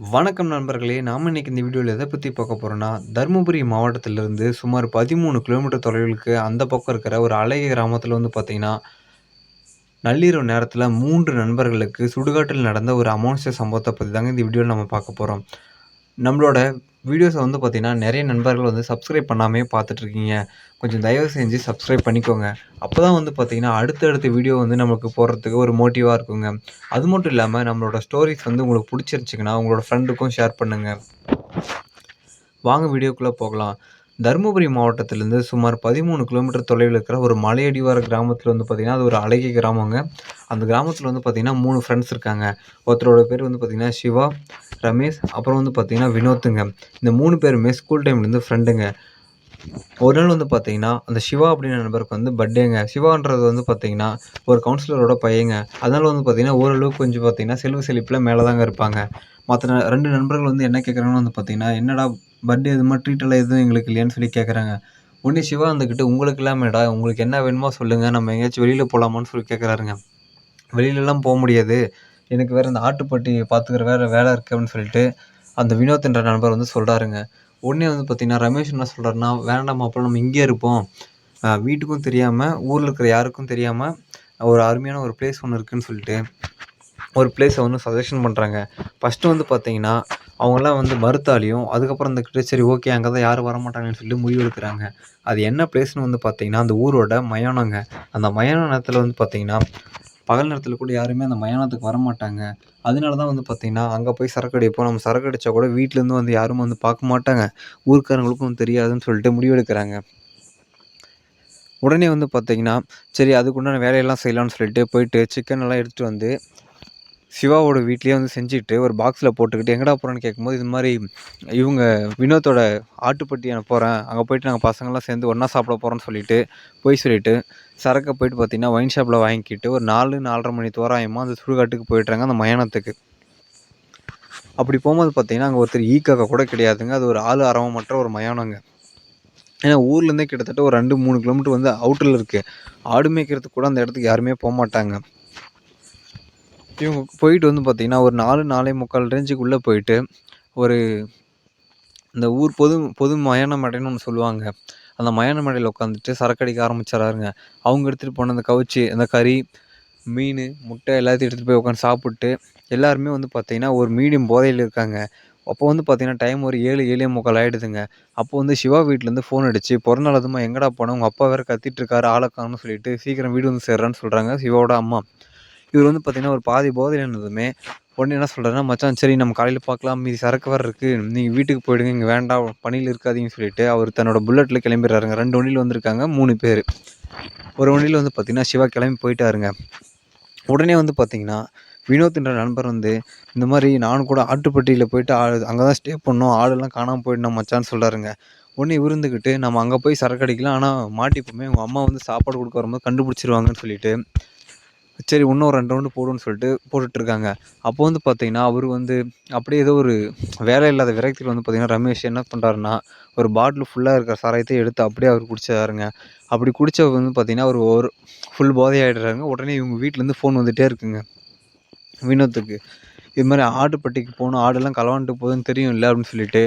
வணக்கம் நண்பர்களே! நாம் இன்றைக்கி இந்த வீடியோவில் எதை பற்றி பார்க்க போகிறோன்னா தர்மபுரி மாவட்டத்திலிருந்து சுமார் 13 கிலோமீட்டர் தொலைவிலுக்கு அந்த பக்கம் இருக்கிற ஒரு அழகிய கிராமத்தில் வந்து பார்த்திங்கன்னா நள்ளிரவு நேரத்தில் மூன்று நண்பர்களுக்கு சுடுகாட்டில் நடந்த ஒரு அமானுஷ்ய சம்பவத்தை பற்றி தாங்க இந்த வீடியோவில் நம்ம பார்க்க போகிறோம் நம்மளோட வீடியோஸை வந்து பார்த்தீங்கன்னா, நிறைய நண்பர்கள் வந்து சப்ஸ்கிரைப் பண்ணாமே பார்த்துட்ருக்கீங்க கொஞ்சம் தயவு செஞ்சு சப்ஸ்கிரைப் பண்ணிக்கோங்க. அப்போ தான் வந்து பார்த்தீங்கன்னா, அடுத்தடுத்த வீடியோ வந்து நமக்கு போடுறதுக்கு ஒரு மோட்டிவாக இருக்குங்க. அது மட்டும் இல்லாமல் நம்மளோட ஸ்டோரிஸ் வந்து உங்களுக்கு பிடிச்சிருந்துச்சிங்கன்னா உங்களோட ஃப்ரெண்டுக்கும் ஷேர் பண்ணுங்கள் வாங்க வீடியோக்குள்ளே போகலாம். தருமபுரி மாவட்டத்திலேருந்து சுமார் 13 கிலோமீட்டர் தொலைவில் இருக்கிற ஒரு மலையடிவார கிராமத்தில் வந்து பார்த்திங்கன்னா அது ஒரு அழகிய கிராமங்க. அந்த கிராமத்தில் வந்து பார்த்தீங்கன்னா, மூணு ஃப்ரெண்ட்ஸ் இருக்காங்க. ஒருத்தரோட பேர் வந்து பார்த்திங்கன்னா சிவா, ரமேஷ் அப்புறம் வந்து பார்த்திங்கன்னா வினோத்துங்க. இந்த மூணு பேருமே ஸ்கூல் டைம்லேருந்து ஃப்ரெண்டுங்க. ஒரு நாள் வந்து பார்த்தீங்கன்னா, அந்த சிவா அப்படின்ற நண்பருக்கு வந்து பர்த்டேங்க. சிவான்றது வந்து பார்த்தீங்கன்னா, ஒரு கவுன்சிலரோட பையங்க. அதனால் வந்து பார்த்தீங்கன்னா, ஓரளவுக்கு கொஞ்சம் பார்த்தீங்கன்னா, செல்வ செழிப்பில் மேலே தாங்க இருப்பாங்க. மற்ற ந 2 நண்பர்கள் வந்து என்ன கேட்குறாங்கன்னு வந்து பார்த்தீங்கன்னா, "என்னடா பர்த்டே இது மாதிரி ட்ரீட்டெல்லாம் எதுவும் எங்களுக்கு இல்லையான்னு?" சொல்லி கேட்குறாங்க. உடனே சிவா வந்துக்கிட்டு "உங்களுக்கு இல்லாமடா உங்களுக்கு என்ன வேணுமோ சொல்லுங்கள் நம்ம எங்கேயாச்சும் வெளியில் போகலாமான்னு சொல்லி கேட்குறாருங்க. "வெளியிலலாம் போக முடியாது. எனக்கு வேறு இந்த ஆட்டுப்பட்டி பார்த்துக்கிற வேற வேலை இருக்குது அப்படின்னு சொல்லிட்டு அந்த வினோத் என்ற நண்பர் வந்து சொல்கிறாருங்க உடனே வந்து பார்த்திங்கன்னா ரமேஷ் என்ன சொல்கிறாருன்னா "வேண்டாம் அப்போ நம்ம இங்கே இருப்போம். வீட்டுக்கும் தெரியாமல் ஊரில் இருக்கிற யாருக்கும் தெரியாமல் ஒரு அருமையான ஒரு பிளேஸ் ஒன்று இருக்குன்னு" சொல்லிட்டு ஒரு பிளேஸை வந்து சஜஷன் பண்ணுறாங்க ஃபர்ஸ்ட்டு வந்து பார்த்தீங்கன்னா, அவங்கலாம் வந்து மறுத்தாலையும் அதுக்கப்புறம் இந்த கிட்ட சரி ஓகே அங்கே தான் யாரும் வரமாட்டாங்கன்னு சொல்லி முடிவெடுக்கிறாங்க அது என்ன பிளேஸ்னு வந்து பார்த்தீங்கன்னா, அந்த ஊரோட மயானங்க. அந்த மயான நேரத்தில் வந்து பார்த்தீங்கன்னா, பகல் நேரத்தில் கூட யாருமே அந்த மயானத்துக்கு வரமாட்டாங்க. அதனால தான் வந்து பார்த்திங்கன்னா அங்கே போய் சரக்கு அடிப்போம். நம்ம சரக்கு அடித்தா கூட வீட்டிலேருந்து வந்து யாரும் வந்து பார்க்க மாட்டாங்க. ஊர்க்காரங்களுக்கும் தெரியாதுன்னு சொல்லிட்டு முடிவெடுக்கிறாங்க உடனே வந்து பார்த்திங்கன்னா சரி அதுக்குண்டான வேலையெல்லாம் செய்யலாம்னு சொல்லிட்டு போயிட்டு சிக்கன் எல்லாம் எடுத்துகிட்டு வந்து, சிவாவோட வீட்லேயே வந்து செஞ்சுட்டு ஒரு பாக்ஸில் போட்டுக்கிட்டு எங்கடா போகிறேன்னு கேட்கும்போது, இது மாதிரி இவங்க வினோத்தோட ஆட்டுப்பட்டி நான் போகிறேன் அங்கே போயிட்டு நாங்கள் பசங்கள்லாம் சேர்ந்து ஒன்றா சாப்பிட போகிறோன்னு சொல்லிட்டு, போய் சொல்லிவிட்டு சரக்க போயிட்டு பார்த்தீங்கன்னா, ஒயின் ஷாப்பில் வாங்கிக்கிட்டு ஒரு 4, 4:30 மணி தோராயமாக அந்த சுடுகாட்டுக்கு போயிட்டுறாங்க அந்த மயானத்துக்கு. அப்படி போகும்போது பார்த்தீங்கன்னா, அங்கே ஒருத்தர் ஈ, கூட கிடையாதுங்க. அது ஒரு ஆள் அரவமற்ற ஒரு மயானங்க. ஏன்னா ஊர்லேருந்தே கிட்டத்தட்ட ஒரு 2, 3 கிலோமீட்டர் வந்து அவுட்டரில் இருக்குது ஆடு மேய்க்கிறதுக்கு கூட அந்த இடத்துக்கு யாருமே போக மாட்டாங்க இவங்க போயிட்டு வந்து பார்த்தீங்கன்னா, ஒரு நாலு நாலே முக்கால் ரேஞ்சுக்குள்ளே போயிட்டு, ஒரு இந்த ஊர் பொது பொது மயான மடைன்னு ஒன்று சொல்லுவாங்க. அந்த மயான மடையில் உட்காந்துட்டு சரக்கு அடிக்க அவங்க எடுத்துகிட்டு போன அந்த கவுச்சி, அந்த கறி, மீன் முட்டை எல்லாத்தையும் எடுத்துட்டு போய் உட்காந்து சாப்பிட்டு, எல்லாருமே வந்து பார்த்தீங்கன்னா, ஒரு மீடியம் போதையில் இருக்காங்க. அப்போ வந்து பார்த்தீங்கன்னா, டைம் ஒரு ஏழு ஏழே முக்கால் ஆகிடுதுங்க அப்போ வந்து சிவா வீட்டிலேருந்து ஃபோன் அடிச்சு, "பொறந்த எங்கடா போன? உங்கள் அப்பா வேற கத்திட்டு இருக்காரு, ஆள சொல்லிட்டு, "சீக்கிரம் வீடு வந்து சேர்றான்னு" சொல்கிறாங்க சிவாவோட அம்மா. இவர் வந்து பார்த்திங்கன்னா ஒரு பாதி போதையில் இருந்ததுமே, உடனே என்ன சொல்றாருன்னா, "மச்சான் சரி நம்ம காலையில் பார்க்கலாம். மீதி சரக்கு வேறு இருக்குது நீங்கள் வீட்டுக்கு போயிடுங்க. இங்கே வேண்டாம். பணியில் இருக்காதீங்கன்னு" சொல்லிட்டு, அவர் தன்னோட புல்லட்டில் கிளம்பிடுறாருங்க ரெண்டு வண்டியில் வந்திருக்காங்க. மூணு பேர் ஒரு வண்டியில் வந்து பார்த்திங்கன்னா சிவா கிளம்பி போயிட்டாருங்க. உடனே வந்து பார்த்திங்கன்னா வினோத்ன்ற நண்பர் வந்து, இந்த மாதிரி நானும் கூட ஆட்டுப்பட்டியில் போயிட்டு ஆள் அங்கே தான் ஸ்டே பண்ணோம். ஆளெல்லாம் காணாமல் போயிடணும் மச்சான்னு சொல்கிறாருங்க உடனே விருந்துக்கிட்டு "நம்ம அங்கே போய் சரக்கு அடிக்கலாம். ஆனால் மாட்டிப்போமே. உங்கள் அம்மா வந்து சாப்பாடு கொடுக்க வரும்போது கண்டுபிடிச்சிருவாங்கன்னு" சொல்லிட்டு, சரி இன்னும் ஒரு 2 ரவுண்டு போடுவோம்ன்னு சொல்லிட்டு போட்டுட்ருக்காங்க. அப்போ வந்து பார்த்தீங்கன்னா, அவர் வந்து அப்படியே ஏதோ ஒரு வேலை இல்லாத விரக்தியில் வந்து பார்த்திங்கன்னா ரமேஷ் என்ன பண்ணுறாருன்னா ஒரு பாட்டில் ஃபுல்லாக இருக்கிற சாராயத்தையும் எடுத்து அப்படியே அவர் குடிச்சாருங்க. அப்படி குடித்தவர் வந்து பார்த்திங்கன்னா அவர் ஒரு ஃபுல் போதையாகிடுறாங்க உடனே இவங்க வீட்டிலேருந்து ஃபோன் வந்துகிட்டே இருக்குங்க, வினோத்துக்கு. இது மாதிரி ஆட்டுப்பட்டிக்கு போகணும் ஆடெல்லாம் களவாண்டு போகுதுன்னு இல்லை அப்படின்னு சொல்லிட்டு,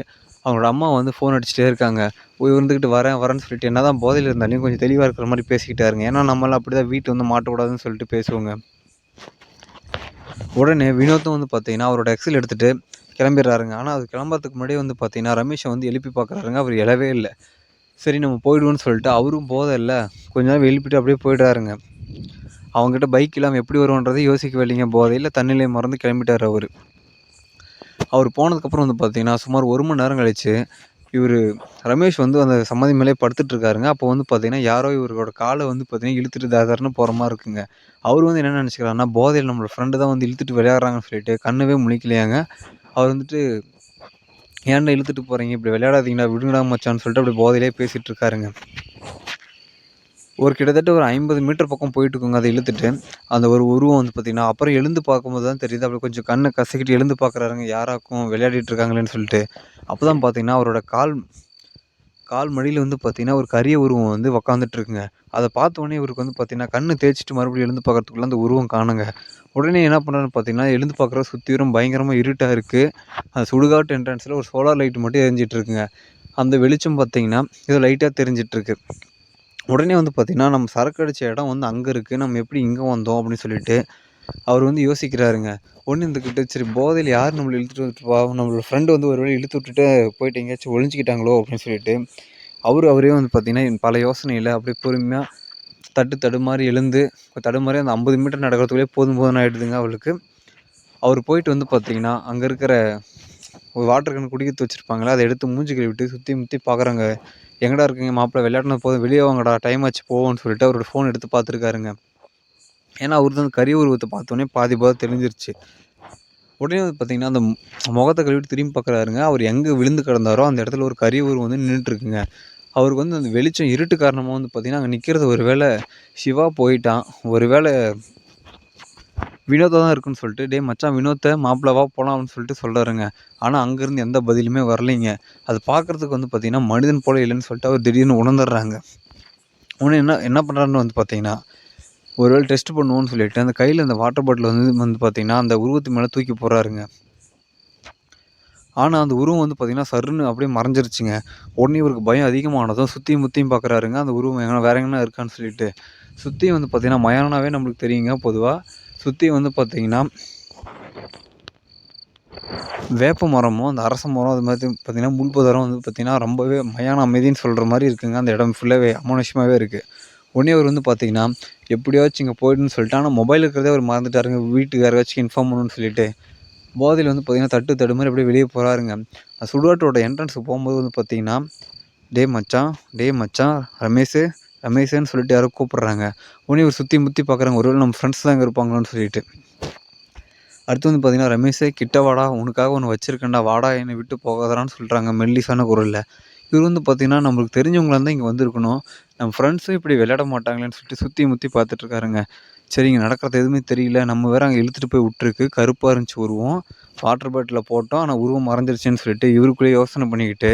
அவங்களோட அம்மா வந்து ஃபோன் அடிச்சுட்டே இருக்காங்க. இவரு இருந்துக்கிட்டு வரேன், வரேன்னு சொல்லிட்டு என்னதான் போதையில் இருந்தாலும் கொஞ்சம் தெளிவாக இருக்கிற மாரி பேசிக்கிட்டாருங்க. ஏன்னா நம்மலாம் அப்படிதான் வீட்டு வந்து மாட்டக்கூடாதுன்னு சொல்லிட்டு பேசுவோங்க. உடனே வினோத்தும் வந்து பார்த்தீங்கன்னா, அவரோட எக்ஸல் எடுத்துகிட்டு கிளம்பிடுறாருங்க ஆனால் அது கிளம்புறதுக்கு முன்னாடியே வந்து பார்த்தீங்கன்னா, ரமேஷை வந்து எழுப்பி பார்க்குறாருங்க. அவர் எழவே இல்லை சரி நம்ம போயிடுவோம்ன்னு சொல்லிட்டு, அவரும் போதை இல்லை கொஞ்ச நேரம் எழுப்பிட்டு அப்படியே போயிடுறாருங்க. அவங்ககிட்ட பைக் இல்லாமல் எப்படி வருவோன்றதை யோசிக்கவே இல்லைங்க. போதையில் தன்னிலை மறந்து கிளம்பிட்டாரு அவர் அவர் போனதுக்கப்புறம் வந்து பார்த்தீங்கன்னா, சுமார் ஒரு மணி நேரம் கழிச்சு, இவரு ரமேஷ் வந்து அந்த சமாதி மேலேயே படுத்துட்டு இருக்காருங்க. அப்போ வந்து பார்த்தீங்கன்னா, யாரோ இவரோட காலை வந்து பார்த்தீங்கன்னா, இழுத்துட்டு தாதாருன்னு போகிற மாதிரி இருக்குங்க. அவர் வந்து என்ன நினச்சிக்கிறாருன்னா போதையில் நம்மளோட ஃப்ரெண்டு தான் வந்து இழுத்துட்டு விளையாடுறாங்கன்னு சொல்லிட்டு, கண்ணவே முழிக்கலையாங்க. அவர் வந்துட்டு, "ஏன்டா இழுத்துட்டு போகிறீங்க இப்படி விளையாடாதீங்கடா, விடுங்கடா மச்சான்னு" சொல்லிட்டு அப்படி போதையிலே பேசிகிட்டு இருக்காருங்க. ஒரு கிட்டத்தட்ட ஒரு 50 மீட்டர் பக்கம் போயிட்டுருக்குங்க அதை இழுத்துட்டு. அந்த ஒரு உருவம் வந்து பார்த்திங்கன்னா அப்புறம் எழுந்து பார்க்கும்போது தான் தெரியுது. அப்படியே கொஞ்சம் கண்ணை கசக்கிட்டு எழுந்து பார்க்குறாருங்க. யாராக்கும் விளையாடிட்டு இருக்காங்களேன்னு சொல்லிட்டு. அப்பதான் பார்த்தீங்கன்னா, அவரோட கால் கால் மடியில் வந்து பார்த்திங்கன்னா ஒரு கரிய உருவம் வந்து உக்காந்துட்டு இருக்குங்க. அத பார்த்த உடனே இவருக்கு வந்து பார்த்திங்கன்னா கண்ணு தேய்ச்சிட்டு மறுபடியும் எழுந்து பார்க்கறதுக்குள்ள அந்த உருவம் காணுங்க உடனே என்ன பண்ணுறான்னு பார்த்தீங்கன்னா எழுந்து பார்க்குற சுற்றிலும் பயங்கரமாக இருட்டாக இருக்குது அந்த சுடுகாட்டு என்ட்ரன்ஸில் ஒரு சோலார் லைட் மட்டும் எரிஞ்சிட்டு இருக்குங்க அந்த வெளிச்சம் பார்த்திங்கன்னா இது லைட்டாக தெரிஞ்சிட்ருக்கு உடனே வந்து பார்த்திங்கன்னா நம்ம சரக்கு அடித்த இடம் வந்து அங்கே இருக்குது நம்ம எப்படி இங்கே வந்தோம் அப்படின்னு சொல்லிட்டு அவர் வந்து யோசிக்கிறாருங்க. ஒன்று இருந்துக்கிட்டு சரி போதையில் யார் நம்மளை இழுத்துட்டு வந்துட்டு நம்மளோட ஃப்ரெண்டு வந்து ஒரு வேளை இழுத்து விட்டுட்டு போயிட்டு எங்கேயாச்சும் ஒழிஞ்சிக்கிட்டாங்களோ அப்படின்னு சொல்லிட்டு அவர் அவரே வந்து பார்த்திங்கன்னா பல யோசனையில் அப்படியே பொறுமையாக தட்டு தடுமாறி எழுந்து தடுமாறி அந்த ஐம்பது மீட்டர் நடக்கிறதுக்குள்ளே போதும் போதும் ஆகிடுதுங்க அவளுக்கு. அவர் போயிட்டு வந்து பார்த்திங்கன்னா அங்கே இருக்கிற ஒரு வாட்டர் கேன் குடிக்கிறது வச்சுருப்பாங்களே அதை எடுத்து மூஞ்சி கழுவிட்டு சுற்றி முற்றி பார்க்குறாங்க எங்கடா இருக்கீங்க மாப்பிள விளையாடின போதும் வெளியே வாங்கடா டைம் ஆச்சு போவோம்னு சொல்லிட்டு அவரோட ஃபோன் எடுத்து பார்த்துருக்காருங்க. ஏன்னா அவருக்கு அந்த கறி உருவத்தை பார்த்தோன்னே பாதி பாதி தெரிஞ்சிருச்சு உடனே வந்து பார்த்திங்கன்னா அந்த முகத்தை கழுவிட்டு திரும்பி பார்க்குறாருங்க. அவர் எங்கே விழுந்து கிடந்தாரோ அந்த இடத்துல ஒரு கறி உருவம் வந்து நின்றுட்டுருக்குங்க அவருக்கு வந்து அந்த வெளிச்சம் இருட்டு காரணமாக வந்து பார்த்திங்கன்னா அங்கே நிற்கிறது ஒரு வேளை சிவா போயிட்டான். ஒரு வேளை வினோதா தான் இருக்குன்னு சொல்லிட்டு டே மச்சான் வினோத்தை மாப்பிளவா போகலாம் அப்படின்னு சொல்லிட்டு சொல்கிறாருங்க ஆனால் அங்கேருந்து எந்த பதிலுமே வரலைங்க. அது பார்க்குறதுக்கு வந்து பார்த்திங்கன்னா மனிதன் போல இல்லைன்னு சொல்லிட்டு அவர் திடீர்னு உணர்ந்துடுறாங்க. உடனே என்ன என்ன பண்ணுறாருன்னு வந்து பார்த்திங்கன்னா ஒரு வேளை டெஸ்ட் பண்ணுவோன்னு சொல்லிட்டு அந்த கையில் அந்த வாட்டர் பாட்டில் வந்து வந்து பார்த்திங்கன்னா அந்த உருவத்து மேலே தூக்கி போகிறாருங்க ஆனால் அந்த உருவம் வந்து பார்த்திங்கன்னா சருன்னு அப்படியே மறைஞ்சிருச்சுங்க. உடனே இவருக்கு பயம் அதிகமானதும் சுற்றியும் முற்றியும் பார்க்குறாருங்க அந்த உருவம் எங்கன்னா வேற எங்கன்னா இருக்கான்னு சொல்லிட்டு சுற்றியும் வந்து பார்த்திங்கன்னா மயானாவே நம்மளுக்கு தெரியுங்க பொதுவாக சுற்றி வந்து பார்த்திங்கன்னா வேப்ப மரமும் அந்த அரச மரம் அது மாதிரி பார்த்திங்கன்னா முள்புதரம் வந்து பார்த்திங்கன்னா ரொம்பவே மயான அமைதின்னு சொல்கிற மாதிரி இருக்குங்க. அந்த இடம் ஃபுல்லாகவே அமானுஷ்யமாகவே இருக்குது உடனே அவர் வந்து பார்த்திங்கன்னா எப்படியாச்சும் இங்கே போய்ட்டுன்னு சொல்லிட்டு ஆனால் மொபைல் இருக்கிறதே அவர் மறந்துட்டாருங்க. வீட்டுக்கு யாராச்சும் இன்ஃபார்ம் பண்ணணும்னு சொல்லிட்டு போதையில் வந்து பார்த்திங்கன்னா தட்டு தடு மாதிரி அப்படியே வெளியே போகிறாருங்க அந்த சுடுகாட்டோட என்ட்ரன்ஸுக்கு போகும்போது வந்து பார்த்திங்கன்னா டே மச்சான் டே மச்சான் ரமேஷு அமேசான்னு சொல்லிட்டு யாரோ கூப்பிட்றாங்க. உடனே இவர் சுற்றி முற்றி பார்க்குறாங்க ஒருவேளை நம்ம ஃப்ரெண்ட்ஸ் தான் இங்கே இருப்பாங்களோன்னு சொல்லிட்டு. அடுத்து வந்து பார்த்தீங்கன்னா ரமேஷே கிட்ட வாடா. உனக்காக ஒன்று வச்சுருக்கேன்டா. வாடா. என்னை விட்டு போகாதான்னு சொல்கிறாங்க மெல்லிசான குரலில். இவர் வந்து பார்த்திங்கன்னா நம்மளுக்கு தெரிஞ்சவங்களாக தான் இங்கே வந்திருக்கணும். நம்ம ஃப்ரெண்ட்ஸும் இப்படி விளையாட மாட்டாங்களேன்னு சொல்லிட்டு சுற்றி முற்றி பார்த்துட்ருக்காருங்க சரிங்க நடக்கிறது எதுவுமே தெரியல. நம்ம வேறு அங்கே இழுத்துட்டு போய் விட்ருக்கு கருப்பாக இருந்துச்சு உருவம். வாட்டர் பாட்டிலில் போட்டோம். ஆனால் உருவம் மறைஞ்சிருச்சுன்னு சொல்லிட்டு இவருக்குள்ளேயே யோசனை பண்ணிக்கிட்டு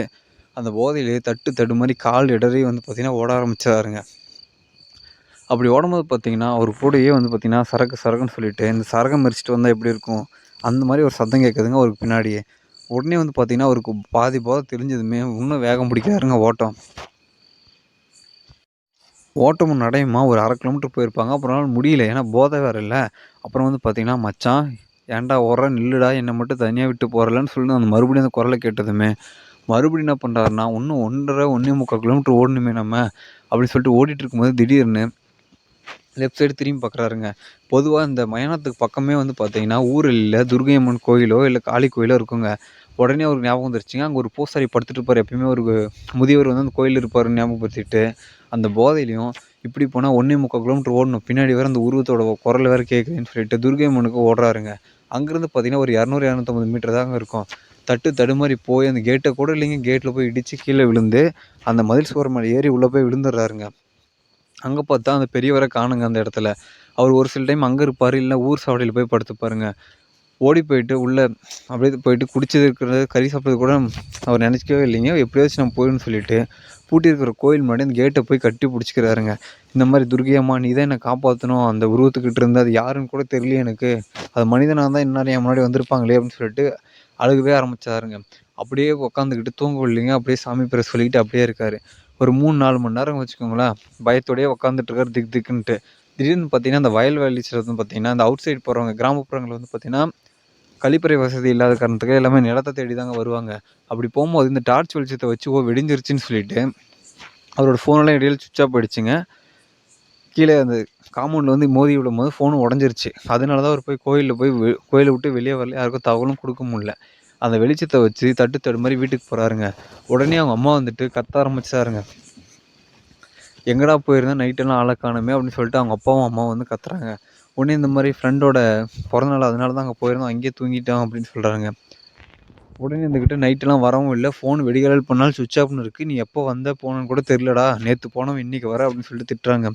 அந்த போதையிலே தட்டு தடு மாதிரி கால் இடறி வந்து பார்த்திங்கன்னா ஓட ஆரம்பிச்சாருங்க அப்படி ஓடும்போது பார்த்திங்கன்னா அவர் கூடயே வந்து பார்த்திங்கன்னா சரக்கு சரக்குன்னு சொல்லிட்டு இந்த சரகம் மறிச்சிட்டு வந்தால் எப்படி இருக்கும்? அந்த மாதிரி ஒரு சத்தம் கேட்குதுங்க அவருக்கு பின்னாடியே. உடனே வந்து பார்த்திங்கன்னா அவருக்கு பாதி போதை தெரிஞ்சதுமே இன்னும் வேகம் பிடிக்கிறாருங்க ஓட்டம். ஓட்டமும் நடையுமா? ஒரு அரை கிலோமீட்டர் போயிருப்பாங்க. அப்புறம் முடியல. ஏன்னா போதை வேறு இல்லை. அப்புறம் வந்து பார்த்திங்கன்னா மச்சான் ஏன்டா ஓடுற? நில்லுடா. என்னை மட்டும் தனியாக விட்டு போகிறலன்னு சொல்லி அந்த மறுபடியும் அந்த குரலை கேட்டதுமே மறுபடியும் என்ன பண்ணுறாருன்னா இன்னும் ஒன்றரை ஒன்றே முக்கால் கிலோமீட்டர் ஓடணுமே நம்ம அப்படின்னு சொல்லிட்டு ஓடிட்டு இருக்கும்போது திடீர்னு லெஃப்ட் சைடு திரும்பி பார்க்குறாருங்க பொதுவாக இந்த மயானத்துக்கு பக்கமே வந்து பார்த்தீங்கன்னா ஊரில் துர்கையம்மன் கோயிலோ இல்லை காளி கோயிலோ இருக்குங்க. உடனே ஒரு ஞாபகம் வந்துருச்சுங்க. அங்கே ஒரு பூசாரி படுத்துட்டு இருப்பார். எப்பயுமே ஒரு முதியவர் வந்து அந்த கோயில் இருப்பார் ஞாபகப்படுத்திட்டு அந்த போதையிலையும் இப்படி போனால் ஒன்றே முக்கால் கிலோமீட்டர் ஓடணும். பின்னாடி வேறு அந்த உருவத்தோட குரல் வேறு கேட்குதுன்னு சொல்லிட்டு துர்கை அம்மனுக்கு ஓடுறாருங்க. அங்கேருந்து பார்த்தீங்கன்னா ஒரு இரநூறு இரநூத்தம்பது மீட்டர் தாங்க இருக்கும். தட்டு தடுமாறி போய் அந்த கேட்டை கூட இல்லைங்க. கேட்டில் போய் இடித்து கீழே விழுந்து அந்த மதில் சுவர் மேலே ஏறி உள்ளே போய் விழுந்துடுறாருங்க. அங்கே பார்த்தா அந்த பெரியவரை காணுங்க அந்த இடத்துல. அவர் ஒரு சில டைம் அங்கே இருப்பார் இல்லை ஊர் சாவடியில் போய் படுத்துப்பாருங்க. ஓடி போயிட்டு உள்ளே அப்படியே போயிட்டு குடிச்சது இருக்கிறது கறி சாப்பிட்றது கூட அவர் நினச்சிக்கவே இல்லைங்க. எப்படியாச்சும் நம்ம போயிடும்னு சொல்லிட்டு பூட்டியிருக்கிற கோயில் முன்னாடி அந்த கேட்டை போய் கட்டி பிடிச்சிக்கிறாருங்க. இந்த மாதிரி துர்கையம்மா நீ தான் என்னை காப்பாற்றணும் அந்த உருவத்துக்கிட்ட இருந்து அது யாருன்னு கூட தெரியல எனக்கு. அது மனிதனாக தான் இன்னாரும் என் முன்னாடி வந்திருப்பாங்களே அப்படின்னு சொல்லிட்டு அழுகவே ஆரம்பிச்சாருங்க. அப்படியே உட்காந்துக்கிட்டு தூங்க அப்படியே சாமி பேரை சொல்லிக்கிட்டு அப்படியே இருக்கார். ஒரு மூணு நாலு மணி நேரம் வச்சுக்கோங்களேன். பயத்தோடயே உக்காந்துட்டுருக்காரு. திக் திக்குன்ட்டு திடீர்னு பார்த்தீங்கன்னா அந்த வயல்வெளி வந்து பார்த்தீங்கன்னா அந்த அவுட் சைடு போகிறவங்க கிராமப்புறங்கள் வந்து பார்த்தீங்கன்னா கழிப்பறை வசதி இல்லாத காரணத்துக்கு எல்லாமே நிலத்தை தேடி தாங்க வருவாங்க. அப்படி போகும்போது இந்த டார்ச் வெளிச்சத்தை வச்சு ஓ வெடிஞ்சிருச்சுன்னு சொல்லிட்டு அவரோட ஃபோனெல்லாம் இடையில சுவிட்ச் ஆஃப் போயிடுச்சுங்க கீழே அந்த காம்பவுண்டில் வந்து மோதி விடும் போது ஃபோன் உடஞ்சிருச்சு. அதனால தான் அவர் போய் கோயிலில் போய் கோயிலை விட்டு வெளியே வரல. யாருக்கும் தகவலும் கொடுக்க முடில அந்த வெளிச்சத்தை வச்சு தட்டு தடு மாதிரி வீட்டுக்கு போகிறாருங்க உடனே அவங்க அம்மா வந்துட்டு கத்த ஆரம்பிச்சாருங்க. எங்கடா போயிருந்தா? நைட்டெல்லாம் ஆளை காணுமே அப்படின்னு சொல்லிட்டு அவங்க அப்பாவும் அம்மாவும் வந்து கத்துறாங்க. உடனே இந்த மாதிரி ஃப்ரெண்டோட பிறந்தநாள் அதனால தான் அங்கே போயிருந்தோம். அங்கேயே தூங்கிட்டோம் அப்படின்னு சொல்கிறாங்க உடனே இருந்துக்கிட்டு நைட்டெல்லாம் வரவும் இல்லை. ஃபோன் வெடிகால் பண்ணாலும் சுவிட்ச் ஆஃப்னு இருக்குது நீ எப்போ வந்த போனன்னு கூட தெரிலடா நேற்று போனவன் இன்றைக்கி வர அப்படின்னு சொல்லிட்டு திட்டுறாங்க.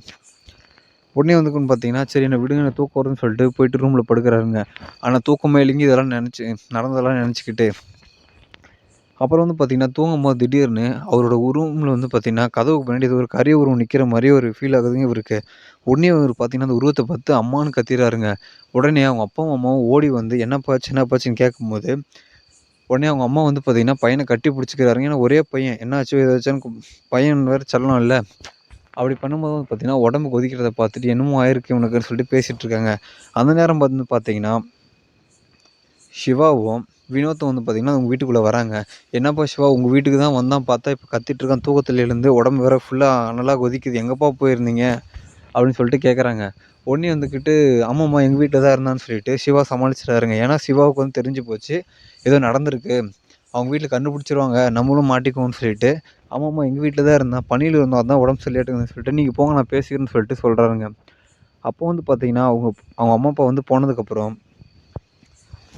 உடனே வந்துக்குன்னு பார்த்தீங்கன்னா சரி என்ன விடுங்க என்ன தூக்கம் வருதுன்னு சொல்லிட்டு போயிட்டு ரூமில் படுக்கிறாருங்க ஆனால் தூக்கமே இல்லைங்க இதெல்லாம் நினச்சி நடந்ததெல்லாம் நினச்சிக்கிட்டு அப்புறம் வந்து பார்த்தீங்கன்னா, தூங்கும்போது திடீர்னு அவரோட ரூம்ல வந்து பார்த்திங்கன்னா கதவுக்கு பின்னாடி ஒரு கரிய உருவம் நிற்கிற மாதிரி ஒரு ஃபீல் ஆகுதுங்க இவருக்கு. உடனே அவர் பார்த்திங்கன்னா அந்த உருவத்தை பார்த்து அம்மான்னு கத்திடுறாருங்க உடனே அவங்க அப்பாவும், அம்மாவும் ஓடி வந்து என்னப்பாச்சு என்னப்பாச்சுன்னு கேட்கும்போது, உடனே அவங்க அம்மா வந்து பார்த்திங்கன்னா பையனை கட்டி பிடிச்சிக்கிறாருங்க ஏன்னா ஒரே பையன். என்ன ஆச்சோ? பையன் வேற செல்லம் இல்லை அப்படி பண்ணும்போது வந்து பார்த்திங்கன்னா உடம்பு கொதிக்கிறத பார்த்துட்டு என்னமோ ஆயிருக்கு உனக்குன்னு சொல்லிட்டு பேசிகிட்ருக்காங்க இருக்காங்க. அந்த நேரம் வந்து பார்த்தீங்கன்னா, சிவாவும், வினோத்தும் வந்து பார்த்திங்கன்னா அவங்க வீட்டுக்குள்ளே வராங்க. "என்னப்பா சிவா உங்கள் வீட்டுக்கு தான் வந்தான் பார்த்தா, இப்போ கத்திட்டு இருக்கான் தூக்கத்துல எழுந்து. உடம்பு வேற ஃபுல்லாக நல்லா கொதிக்குது. எங்கேப்பா போயிருந்தீங்க?" அப்படின்னு சொல்லிட்டு கேட்குறாங்க. உடனே வந்துக்கிட்டு, "ஆமாம்மா எங்கள் வீட்டில் தான் இருந்தான்னு" சொல்லிட்டு சிவா சமாளிச்சுட்டாருங்க. ஏன்னா சிவாவுக்கு வந்து தெரிஞ்சு போச்சு. ஏதோ நடந்திருக்கு. அவங்க வீட்டில் கண்டுபிடிச்சிருவாங்க. நம்மளும் மாட்டிக்குவோம்னு சொல்லிட்டு, "ஆமாம்மா எங்கள் வீட்டில் தான் இருந்தான். பனியில் இருந்தோம். அதான் உடம்பு சரியில்லாட்டுக்குதுன்னு சொல்லிட்டு, நீங்கள் போங்க நான் பேசிக்கிறேன்னு" சொல்லிட்டு சொல்கிறாருங்க அப்போ வந்து பார்த்தீங்கன்னா, அவங்க அவங்க அம்மா, அப்பா வந்து போனதுக்கப்புறம்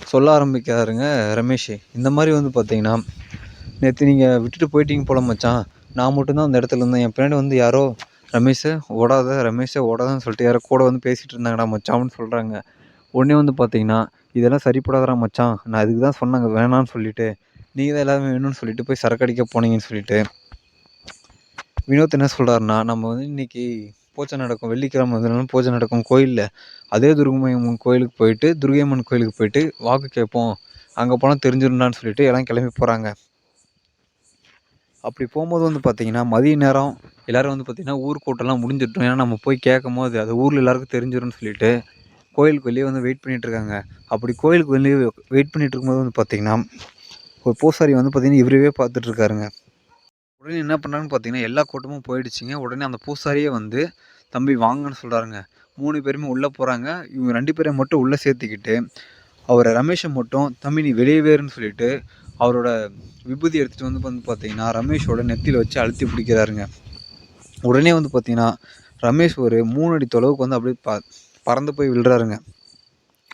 சொல்ல ஆரம்பிக்கிறாருங்க ரமேஷ். இந்த மாதிரி வந்து பார்த்தீங்கன்னா, நேற்று நீங்கள் விட்டுட்டு போயிட்டீங்க போல மச்சான். நான் மட்டும்தான் அந்த இடத்துல இருந்தேன். என் பின்னாடி வந்து யாரோ ரமேஷை ஓடாத, ரமேஷே ஓடாதன்னு சொல்லிட்டு யாரோ கூட வந்து பேசிகிட்டு இருந்தாங்கடா மச்சான்னு சொல்கிறாங்க உடனே வந்து பார்த்தீங்கன்னா, "இதெல்லாம் சரிப்படாதுடா மச்சான். நான் அதுக்கு தான் சொன்னாங்க வேணான்னு சொல்லிவிட்டு நீங்கள் தான் எல்லாமே வேணும்னு சொல்லிட்டு போய் சரக்கு அடிக்க போனீங்கன்னு" சொல்லிட்டு. வினோத் என்ன சொல்கிறாருன்னா "நம்ம வந்து இன்றைக்கி பூஜை நடக்கும். வெள்ளிக்கிழமை வந்ததுனால பூஜை நடக்கும் கோயில்ல. அதே துர்கை அம்மன் கோயிலுக்கு போயிட்டு துர்கையம்மன் கோயிலுக்கு போயிட்டு வாக்கு கேட்போம். அங்கே போனால் தெரிஞ்சிருந்தான்னு சொல்லிட்டு எல்லாம் கிளம்பி போகிறாங்க அப்படி போகும்போது வந்து பார்த்திங்கன்னா மதிய நேரம் எல்லாரும் வந்து பார்த்திங்கன்னா ஊர் கூட்டம்லாம் முடிஞ்சிட்டோம் ஏன்னா நம்ம போய் கேட்கும் போது அது ஊரில் எல்லாருக்கும் தெரிஞ்சிடும்னு சொல்லிட்டு, கோயிலுக்கு வெளியே வந்து வெயிட் பண்ணிகிட்ருக்காங்க அப்படி கோயிலுக்கு வெளியே வெயிட் பண்ணிகிட்ருக்கும்போது வந்து பார்த்திங்கன்னா ஒரு பூசாரி வந்து பார்த்தீங்கன்னா, இவரவே பார்த்துட்டு இருக்காருங்க. உடனே என்ன பண்ணாருன்னு பார்த்தீங்கன்னா, எல்லா கூட்டமும் போயிடுச்சுங்க. உடனே அந்த பூசாரியே வந்து, "தம்பி வாங்கன்னு" சொல்கிறாருங்க மூணு பேருமே உள்ளே போகிறாங்க இவங்க ரெண்டு பேரை மட்டும் உள்ளே சேர்த்துக்கிட்டு, அவரை ரமேஷை மட்டும், "தம்பி நீ வெளியவே சொல்லிட்டு, அவரோட விபூதி எடுத்துகிட்டு வந்து வந்து பார்த்தீங்கன்னா, ரமேஷோட நெத்தியில் வச்சு அழுத்தி பிடிக்கிறாருங்க. உடனே வந்து பார்த்தீங்கன்னா, ரமேஷ் ஒரு மூணு அடி தொலைவுக்கு வந்து அப்படியே ப பறந்து போய் விழுறாருங்க.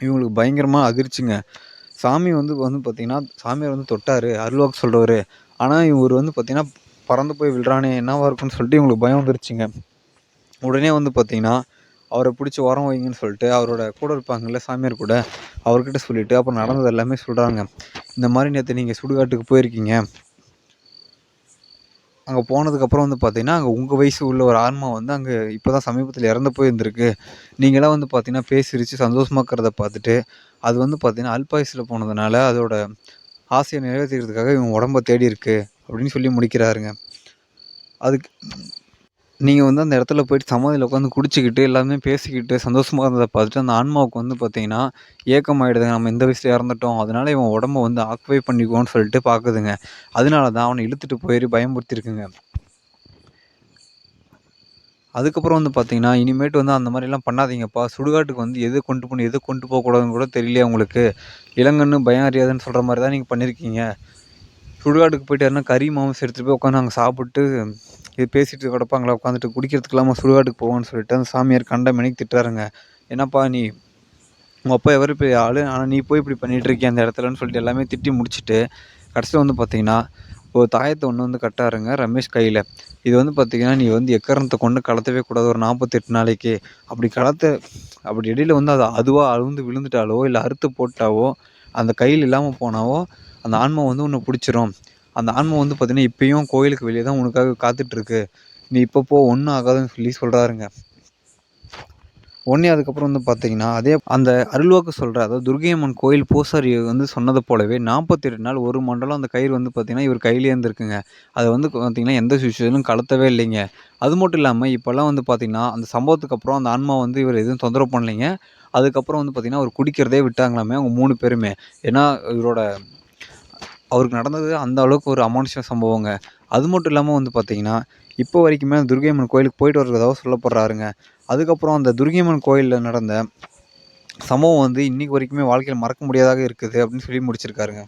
இவங்களுக்கு பயங்கரமாக அதிர்ச்சிங்க. சாமி வந்து வந்து பார்த்தீங்கன்னா, சாமியார் வந்து தொட்டார் அருள்வாக்கு சொல்கிறவர் ஆனால் இவர் வந்து பார்த்தீங்கன்னா, பறந்து போய் விழுறானே! என்னவா இருக்கும்னு சொல்லிட்டு இவங்களுக்கு பயம் வந்துருச்சுங்க. உடனே வந்து பார்த்தீங்கன்னா, அவரை பிடிச்சி உரம் வைங்கன்னு சொல்லிட்டு, அவரோட கூட இருப்பாங்கல்ல சாமியார் கூட, அவர்கிட்ட சொல்லிவிட்டு அப்புறம் நடந்தது எல்லாமே சொல்கிறாங்க இந்த மாதிரி நேற்று நீங்கள் சுடுகாட்டுக்கு போயிருக்கீங்க. அங்கே போனதுக்கப்புறம் வந்து பார்த்தீங்கன்னா, அங்கே உங்கள் வயசு உள்ள ஒரு ஆன்மா வந்து அங்கே இப்போ தான் சமீபத்தில் இறந்து போயிருந்திருக்கு. நீங்களாம் வந்து பார்த்தீங்கன்னா, பேசி சிரிச்சு சந்தோஷமா இருக்கிறத பார்த்துட்டு, அது வந்து பார்த்தீங்கன்னா, அல்பாயுசுல போனதுனால அதோட ஆசையை நிறைவேற்றிக்கிறதுக்காக இவங்க உடம்ப தேடி இருக்கு. அப்படின்னு சொல்லி முடிக்கிறாருங்க. அதுக்கு நீங்கள் வந்து அந்த இடத்துல போயிட்டு சமாதியில் உட்காந்து குடிச்சுக்கிட்டு, எல்லாமே பேசிக்கிட்டு சந்தோஷமாக இருந்ததை பார்த்துட்டு, அந்த ஆன்மாவுக்கு வந்து பார்த்தீங்கன்னா, ஏக்கமாயிடுதுங்க. நம்ம இந்த வயசில் இறந்துட்டோம். அதனால இவன் உடம்ப வந்து ஆக்குபை பண்ணிக்குவோன்னு சொல்லிட்டு பார்க்குதுங்க. அதனால தான் அவனை இழுத்துட்டு போயிடு பயமுறுத்திருக்குங்க அதுக்கப்புறம் வந்து பார்த்தீங்கன்னா, "இனிமேட்டு வந்து அந்த மாதிரிலாம் பண்ணாதீங்கப்பா. சுடுகாட்டுக்கு வந்து எது கொண்டு போகணும் எது கொண்டு போகக்கூடாதுன்னு கூட தெரியல உங்களுக்கு? இளங்கன்னு பயம் அறியாதுன்னு சொல்கிற மாதிரி தான் நீங்கள் பண்ணியிருக்கீங்க. சுடுகாட்டுக்கு போயிட்டு கறி, மாமிசம் எடுத்துகிட்டு போய் உட்காந்து அங்க சாப்பிட்டு, இது பேசிட்டு கிடப்பாங்களா உட்காந்துட்டு, குடிக்கிறதுக்கெல்லாமா சுடுகாட்டுக்கு போவோன்னு" சொல்லிட்டு அந்த சாமியார் கண்ட மேனிக்கு திட்டுறாருங்க. "என்னப்பா நீ உங்கள் அப்பா எவ்வளோ பெரிய ஆள் ஆனால் நீ போய் இப்படி பண்ணிகிட்ருக்கிய இருக்கியே அந்த இடத்துலன்னு" சொல்லிட்டு எல்லாமே திட்டி முடிச்சுட்டு, கடைசியில் வந்து பார்த்தீங்கன்னா, ஒரு தாயத்தை ஒன்று வந்து கட்டாருங்க ரமேஷ் கையில் இது வந்து பார்த்தீங்கன்னா, "நீ வந்து எக்கரணத்தை கொண்டு கலத்தவே கூடாது ஒரு 48 நாளைக்கு. அப்படி கலத்த அப்படி இடையில வந்து அது அதுவாக அழுந்து விழுந்துட்டாலோ, இல்லை அறுத்து போட்டாவோ, அந்த கையில் இல்லாமல் போனாவோ, அந்த ஆன்மா வந்து உன்னை பிடிச்சிரும் அந்த ஆன்மா வந்து பார்த்தீங்கன்னா, இப்போயும் கோயிலுக்கு வெளியே தான் உனக்காக காத்துட்ருக்கு நீ இப்போ போ ஒன்றும் ஆகாதுன்னு" சொல்லி சொல்கிறாருங்க உடனே அதுக்கப்புறம் வந்து பார்த்தீங்கன்னா, அதே அந்த அருள்வாக்கு சொல்கிற அதாவது துர்கை அம்மன் கோயில் பூசாரி வந்து சொன்னது போலவே 48 நாள், ஒரு மண்டலம் அந்த கயிறு வந்து பார்த்தீங்கன்னா, இவர் கையிலேயே இருந்திருக்குங்க. அதை வந்து பார்த்தீங்கன்னா, எந்த சுச்சுவேஷனும் கலத்தவே இல்லைங்க. அது மட்டும் இல்லாமல் இப்போல்லாம் வந்து பார்த்திங்கன்னா அந்த சம்பவத்துக்கு அப்புறம் அந்த ஆன்மா வந்து இவர் எதுவும் தொந்தரவு பண்ணலைங்க. அதுக்கப்புறம் வந்து பார்த்திங்கன்னா அவர் குடிக்கிறதே விட்டாங்களாமே அவங்க மூணு பேருமே. ஏன்னா, இவரோட அவருக்கு நடந்தது அந்த அளவுக்கு ஒரு அமானுஷ்ய சம்பவங்க. அது மட்டும் இல்லாமல் வந்து பார்த்தீங்கன்னா, இப்போ வரைக்குமே அந்த துர்கை அம்மன் கோயிலுக்கு போயிட்டு வரதாவும் சொல்லப்படுறாருங்க. அதுக்கப்புறம் அந்த துர்கை அம்மன் நடந்த சம்பவம் வந்து இன்னைக்கு வரைக்குமே வாழ்க்கையில் மறக்க முடியாததாக இருக்குது அப்படின்னு சொல்லி முடிச்சிருக்காருங்க.